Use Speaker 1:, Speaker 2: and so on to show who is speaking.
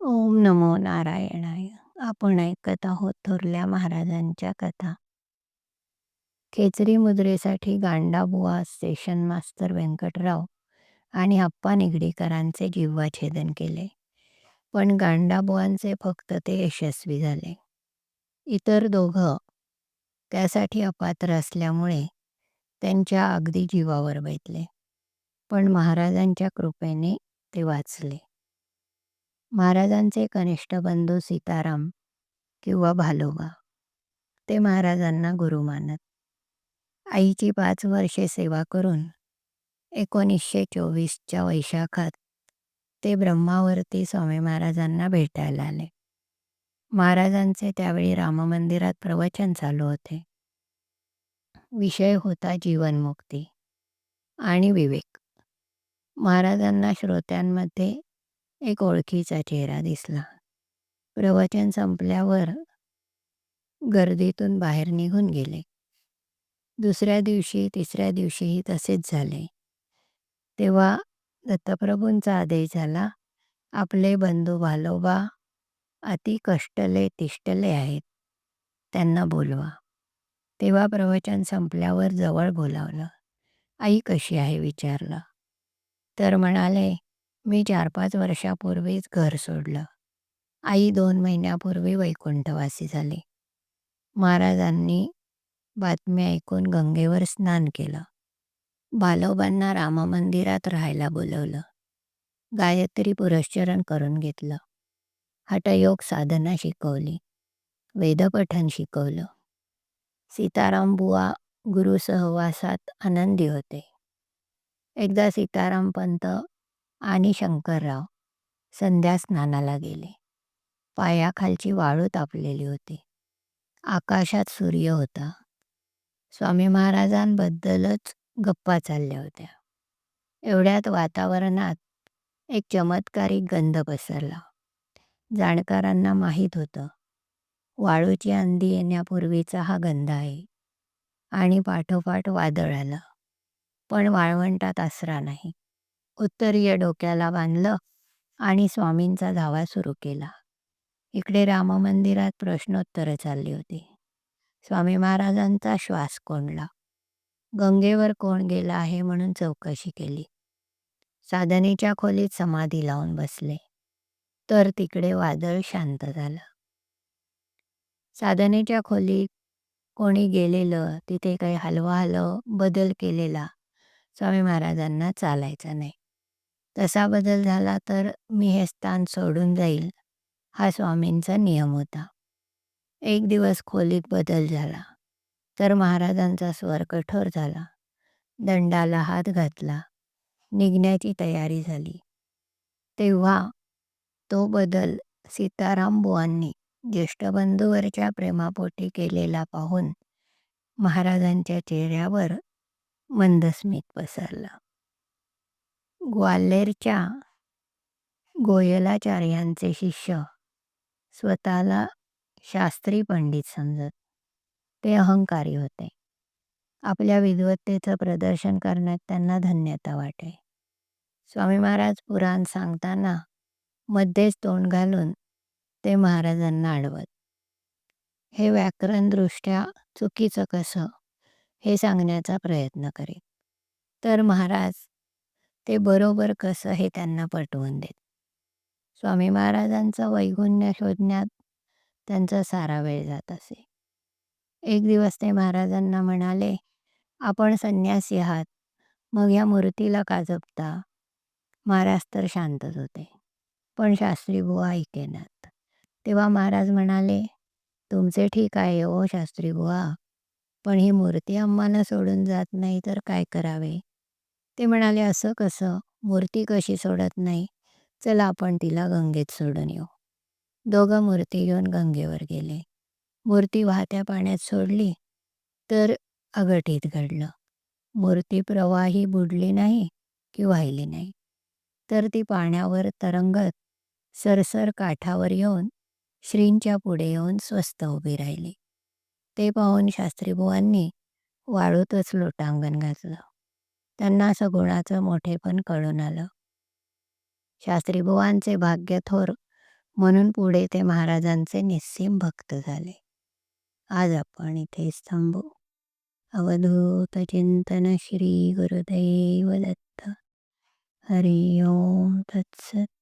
Speaker 1: ओम नमो नारायणाय. आपण ऐकत आहोत थोरल्या महाराजांच्या कथा. खेचरी मुद्रेसाठी गांडाबुवा स्टेशन मास्तर व्यंकटराव आणि आप्पा निगडीकरांचे जीवाछेदन केले. पण गांडाबुवांचे फक्त ते यशस्वी झाले. इतर दोघं त्यासाठी अपात्र असल्यामुळे त्यांच्या अगदी जीवावर बेतले पण महाराजांच्या कृपेने ते वाचले. महाराजांचे कनिष्ठ बंधू सीताराम किंवा भालोबा ते महाराजांना गुरु मानत. आईची पाच वर्षे सेवा करून एकोणीसशे चोवीसच्या वैशाखात ते ब्रह्मावर्ती स्वामी महाराजांना भेटायला आले. महाराजांचे त्यावेळी राममंदिरात प्रवचन चालू होते. विषय होता जीवनमुक्ती आणि विवेक. महाराजांना श्रोत्यांमध्ये एक ओळखीचा चेहरा दिसला. प्रवचन संपल्यावर गर्दीतून बाहेर निघून गेले. दुसऱ्या दिवशी तिसऱ्या दिवशीही तसेच झाले. तेव्हा दत्तप्रभूंचा आदेश झाला आपले बंधू भालोबा अति कष्टले तिष्टले आहेत. त्यांना बोलवा. तेव्हा प्रवचन संपल्यावर जवळ बोलावलं आई कशी आहे? विचारलं. तर म्हणाले मी चार पाच वर्षापूर्वीच घर सोडलं. आई दोन महिन्यापूर्वी वैकुंठवासी झाली. महाराजांनी बातमी ऐकून गंगेवर स्नान केलं. बालोबांना राममंदिरात राहायला बोलवलं. गायत्री पुरश्चरण करून घेतलं. हठयोग साधना शिकवली. वेदपठण शिकवलं. सीताराम बुवा गुरु सहवासात आनंदी होते. एकदा सीताराम पंत आणि शंकरराव संध्या स्नानाला गेले. पायाखालची वाळू तापलेली होती. आकाशात सूर्य होता. स्वामी महाराजांबद्दलच गप्पा चालल्या होत्या. एवढ्यात वातावरणात एक चमत्कारिक गंध पसरला. जाणकारांना माहीत होतं. वाळूची अंधी येण्यापूर्वीचा हा गंध आहे. आणि पाठोपाठ वादळ आलं. पण वाळवंटात आसरा नाही. उत्तरीय डोक्याला बांधलं आणि स्वामींचा धावा सुरू केला. इकडे राममंदिरात प्रश्नोत्तरं चालली होती. स्वामी महाराजांचा श्वास कोंडला. गंगेवर कोण गेला आहे म्हणून चौकशी केली. साधनेच्या खोलीत समाधी लावून बसले. तर तिकडे वादळ शांत झालं. साधनेच्या खोलीत कोणी गेलेलं तिथे काही हलवा हलव बदल केलेला स्वामी महाराजांना चालायचा नाही. तसा बदल झाला तर मी हे स्थान सोडून जाईल हा स्वामींचा नियम होता. एक दिवस खोलीत बदल झाला तर महाराजांचा स्वर कठोर झाला. दंडाला हात घातला निघण्याची तयारी झाली. तेव्हा तो बदल सीताराम बुवांनी ज्येष्ठ बंधूवरच्या प्रेमापोटी केलेला पाहून महाराजांच्या चेहऱ्यावर मंदस्मित पसरला. ग्वाल्हेरच्या गोयलाचार्यांचे शिष्य स्वतःला शास्त्री पंडित समजत. ते अहंकारी होते. आपल्या विद्वत्तेचं प्रदर्शन करण्यात त्यांना धन्यता वाटे. स्वामी महाराज पुराण सांगताना मध्येच तोंड घालून ते महाराजांना अडवत. हे व्याकरणदृष्ट्या चुकीचं कसं हे सांगण्याचा प्रयत्न करीत. तर महाराज ते बरोबर कसं हे त्यांना पटवून देत. स्वामी महाराजांचं वैगुण्य शोधण्यात त्यांचा सारा वेळ जात असे. एक दिवस ते महाराजांना म्हणाले आपण संन्यासी आहात. मग या मूर्तीला का जपता? महाराज तर शांतच होते. पण शास्त्री बुवा ऐकेनात तेव्हा महाराज म्हणाले तुमचे ठीक आहे ओ शास्त्री बुवा. पण ही मूर्ती आम्हाला सोडून जात नाही तर काय करावे? ते म्हणाले असं कसं? मूर्ती कशी सोडत नाही? चला आपण तिला गंगेत सोडून येऊ. दोघं मूर्ती घेऊन गंगेवर गेले. मूर्ती वाहत्या पाण्यात सोडली तर अगटीत घडलं. मूर्ती प्रवाही बुडली नाही की वाहिली नाही. तर ती पाण्यावर तरंगत सरसर काठावर येऊन श्रींच्या पुढे येऊन स्वस्त उभी राहिली. ते पाहून शास्त्रीबुवांनी वाळूतच लोटांगण घातलं. त्यांना असं गुणाचं मोठेपण कळून आलं. शास्त्रीबुवांचे भाग्य थोर म्हणून पुढे ते महाराजांचे निस्सीम भक्त झाले. आज आपण इथेच थांबू. अवधूत चिंतन श्री गुरुदेव दत्त हरि ओम तत्सत.